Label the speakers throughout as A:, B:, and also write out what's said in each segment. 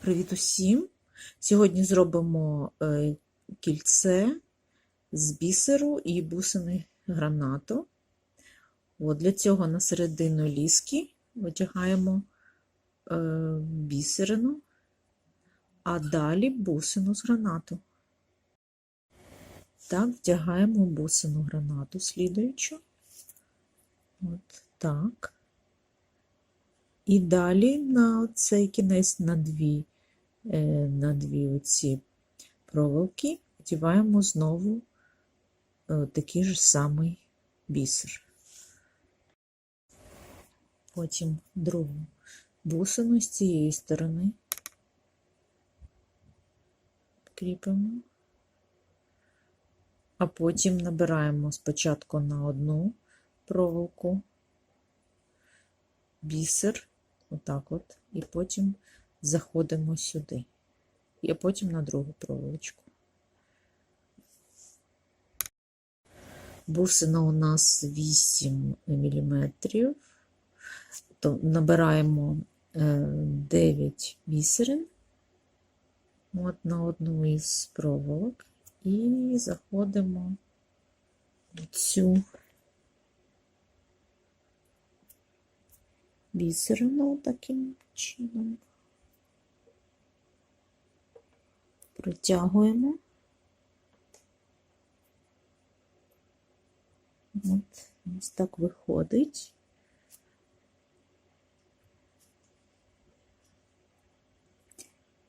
A: Привіт усім! Сьогодні зробимо е, кільце з бісеру і бусини гранату. От, для цього на середину ліски витягаємо е, бісерину, а далі бусину з гранату. Так, вдягаємо бусину гранату слідуючу. От так. І далі на цей кінець на дві, е, на дві оці проволоки одіваємо знову е, такий же самий бісер. Потім другу бусину з цієї сторони кріпимо, а потім набираємо спочатку на одну проволоку бісер, отак от, і потім заходимо сюди, і потім на другу проволочку. Бусина у нас 8 мм, то набираємо 9 бісерин от на одну із проволок. І заходимо в цю бісерину таким чином. Протягуємо. От, ось так виходить.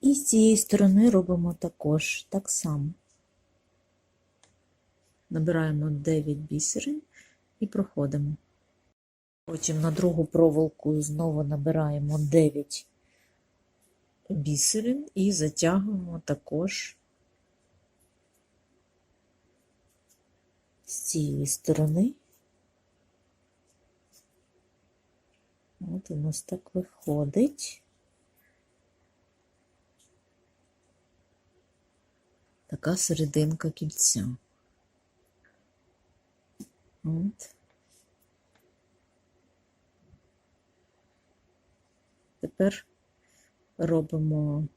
A: І з цієї сторони робимо також так само. Набираємо 9 бісерин і проходимо. Потім на другу проволоку знову набираємо 9 бісерин і затягуємо також з цієї сторони. От у нас так виходить. Така серединка кільця. От. Тепер робимо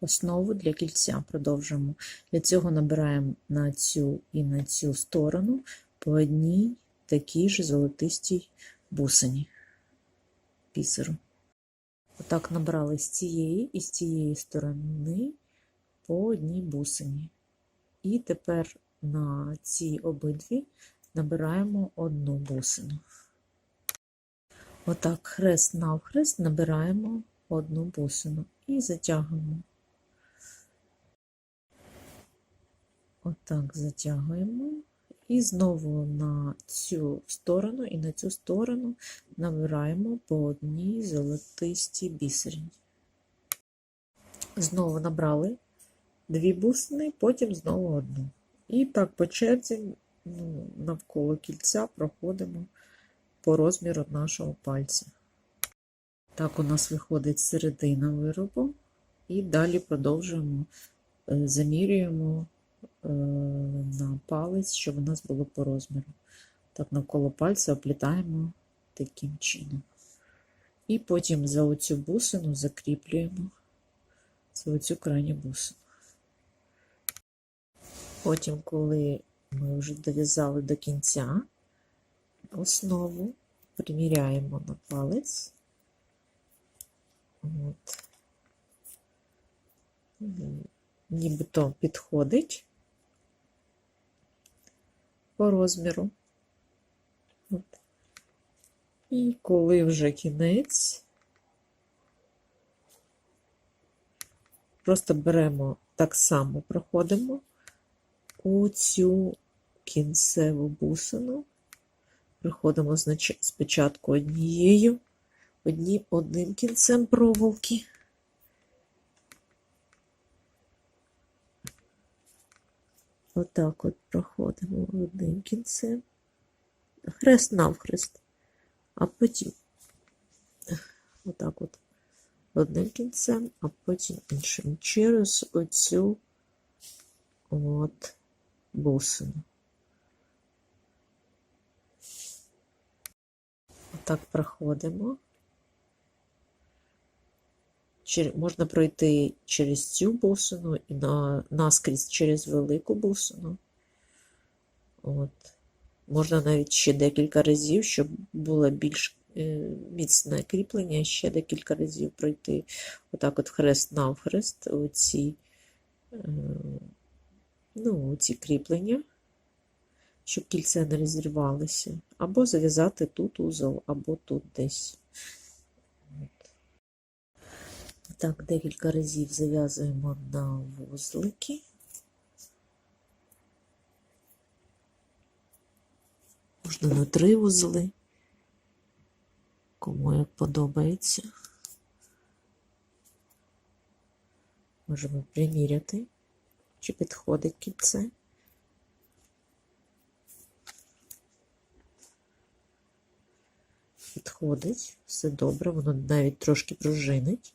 A: основу для кільця, продовжуємо. Для цього набираємо на цю і на цю сторону по одній такій ж золотистій бусині пісеру. Отак набрали з цієї і з цієї сторони по одній бусині. І тепер на ці обидві набираємо одну бусину. Отак, хрест навхрест набираємо одну бусину і затягуємо. Отак затягуємо. І знову на цю сторону і на цю сторону набираємо по одній золотистій бісерні. Знову набрали дві бусини, потім знову одну. І так по черзі ну, навколо кільця проходимо по розміру нашого пальця. Так у нас виходить середина виробу, і далі продовжуємо, е, замірюємо е, на палець, щоб у нас було по розміру. Так, навколо пальця оплітаємо таким чином. І потім за оцю бусину закріплюємо за оцю крайню бусину. Потім, коли ми вже дов'язали до кінця, основу приміряємо на палець. От. Нібито підходить по розміру. От. І коли вже кінець, просто беремо так само проходимо у цю кінцеву бусину. Приходимо спочатку однією, одні, одним кінцем проволоки. Отак от проходимо одним кінцем, хрест навхрест, а потім отак от одним кінцем, а потім іншим через оцю от бусину. Так проходимо. можна пройти через цю бусину і на, наскрізь через велику бусину. От. Можна навіть ще декілька разів, щоб було більш е, міцне кріплення, ще декілька разів пройти отак от хрест навхрест оці, е, ну, ці кріплення, щоб кільце не розірвалося, або зав'язати тут узол, або тут десь. Так, декілька разів зав'язуємо на вузлики. Можна на три вузли, кому як подобається. Можемо приміряти, чи підходить кільце. Підходить, все добре, воно навіть трошки пружинить.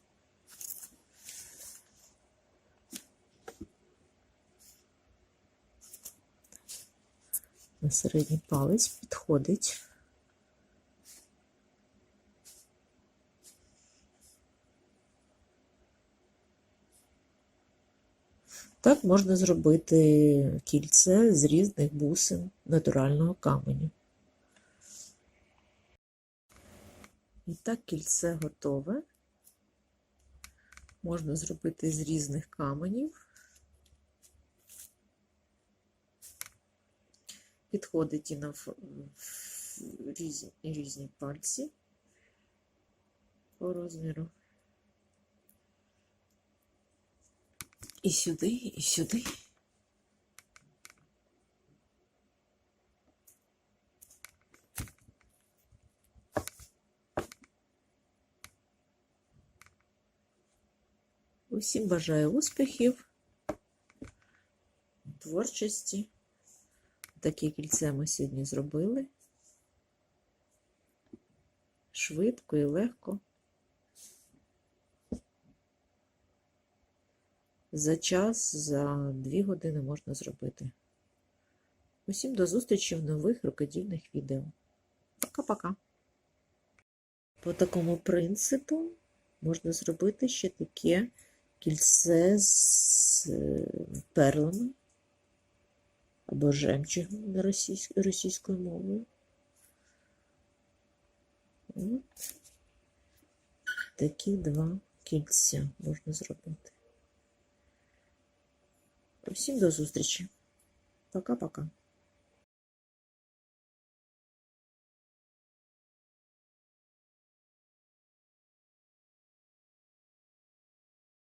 A: На середній палець підходить. Так можна зробити кільце з різних бусин натурального каменю. І так кільце готове. Можна зробити з різних каменів. Підходить і на різні, різні пальці по розміру. І сюди, і сюди. Усім бажаю успіхів, творчості. Таке кільце ми сьогодні зробили. Швидко і легко. За час, за дві години можна зробити. Усім до зустрічі в нових рукодільних відео. Пока-пока. По такому принципу можна зробити ще таке кільце з перлами або жемчугом на російсь- російською мовою. От такі два кільця можна зробити. Всім до зустрічі. Пока-пока.